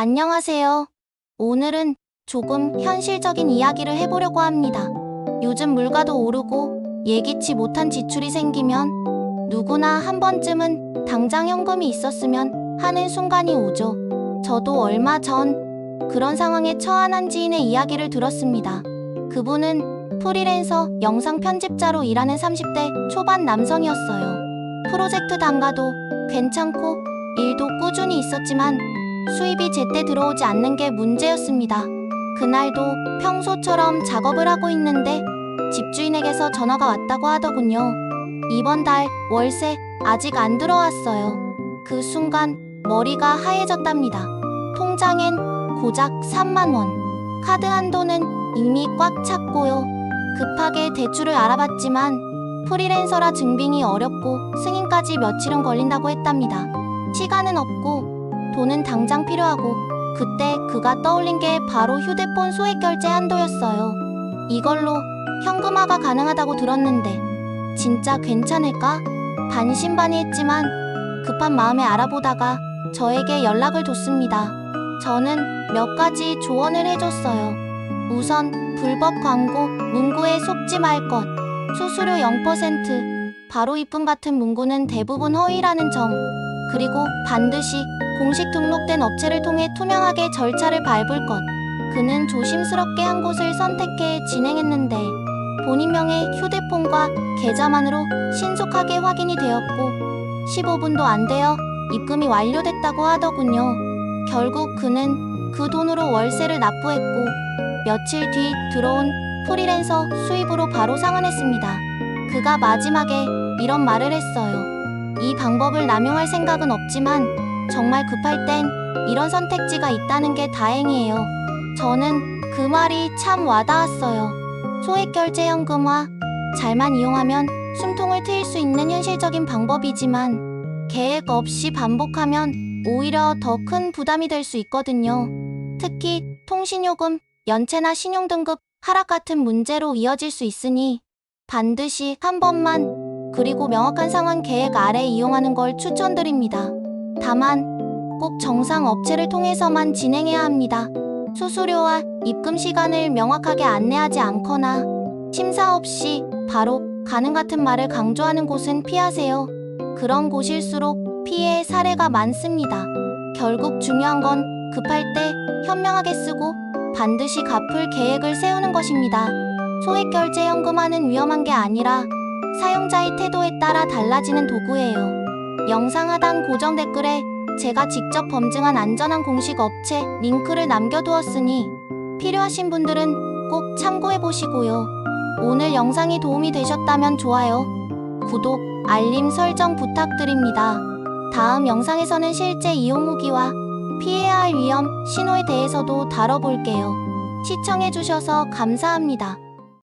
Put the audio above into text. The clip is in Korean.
안녕하세요. 오늘은 조금 현실적인 이야기를 해보려고 합니다. 요즘 물가도 오르고 예기치 못한 지출이 생기면 누구나 한 번쯤은 당장 현금이 있었으면 하는 순간이 오죠. 저도 얼마 전 그런 상황에 처한 한 지인의 이야기를 들었습니다. 그분은 프리랜서 영상 편집자로 일하는 30대 초반 남성이었어요. 프로젝트 단가도 괜찮고 일도 꾸준히 있었지만 수입이 제때 들어오지 않는 게 문제였습니다. 그날도 평소처럼 작업을 하고 있는데 집주인에게서 전화가 왔다고 하더군요. 이번 달 월세 아직 안 들어왔어요. 그 순간 머리가 하얘졌답니다. 통장엔 고작 3만 원. 카드 한도는 이미 꽉 찼고요. 급하게 대출을 알아봤지만 프리랜서라 증빙이 어렵고 승인까지 며칠은 걸린다고 했답니다. 시간은 없고 돈은 당장 필요하고 그때 그가 떠올린 게 바로 휴대폰 소액 결제 한도였어요. 이걸로 현금화가 가능하다고 들었는데 진짜 괜찮을까? 반신반의했지만 급한 마음에 알아보다가 저에게 연락을 줬습니다. 저는 몇 가지 조언을 해줬어요. 우선 불법 광고, 문구에 속지 말 것, 수수료 0%, 바로 입금 같은 문구는 대부분 허위라는 점, 그리고 반드시 공식 등록된 업체를 통해 투명하게 절차를 밟을 것. 그는 조심스럽게 한 곳을 선택해 진행했는데 본인 명의 휴대폰과 계좌만으로 신속하게 확인이 되었고 15분도 안 되어 입금이 완료됐다고 하더군요. 결국 그는 그 돈으로 월세를 납부했고 며칠 뒤 들어온 프리랜서 수입으로 바로 상환했습니다. 그가 마지막에 이런 말을 했어요. 이 방법을 남용할 생각은 없지만 정말 급할 땐 이런 선택지가 있다는 게 다행이에요. 저는 그 말이 참 와닿았어요. 소액 결제 현금화 잘만 이용하면 숨통을 트일 수 있는 현실적인 방법이지만 계획 없이 반복하면 오히려 더 큰 부담이 될 수 있거든요. 특히 통신요금, 연체나 신용등급 하락 같은 문제로 이어질 수 있으니 반드시 한 번만 그리고 명확한 상환 계획 아래 이용하는 걸 추천드립니다. 다만 꼭 정상 업체를 통해서만 진행해야 합니다. 수수료와 입금 시간을 명확하게 안내하지 않거나 심사 없이 바로 가능 같은 말을 강조하는 곳은 피하세요. 그런 곳일수록 피해 사례가 많습니다. 결국 중요한 건 급할 때 현명하게 쓰고 반드시 갚을 계획을 세우는 것입니다. 소액 결제 현금화는 위험한 게 아니라 사용자의 태도에 따라 달라지는 도구예요. 영상 하단 고정 댓글에 제가 직접 검증한 안전한 공식 업체 링크를 남겨두었으니 필요하신 분들은 꼭 참고해 보시고요. 오늘 영상이 도움이 되셨다면 좋아요, 구독, 알림 설정 부탁드립니다. 다음 영상에서는 실제 이용 후기와 피해야 할 위험, 신호에 대해서도 다뤄볼게요. 시청해주셔서 감사합니다.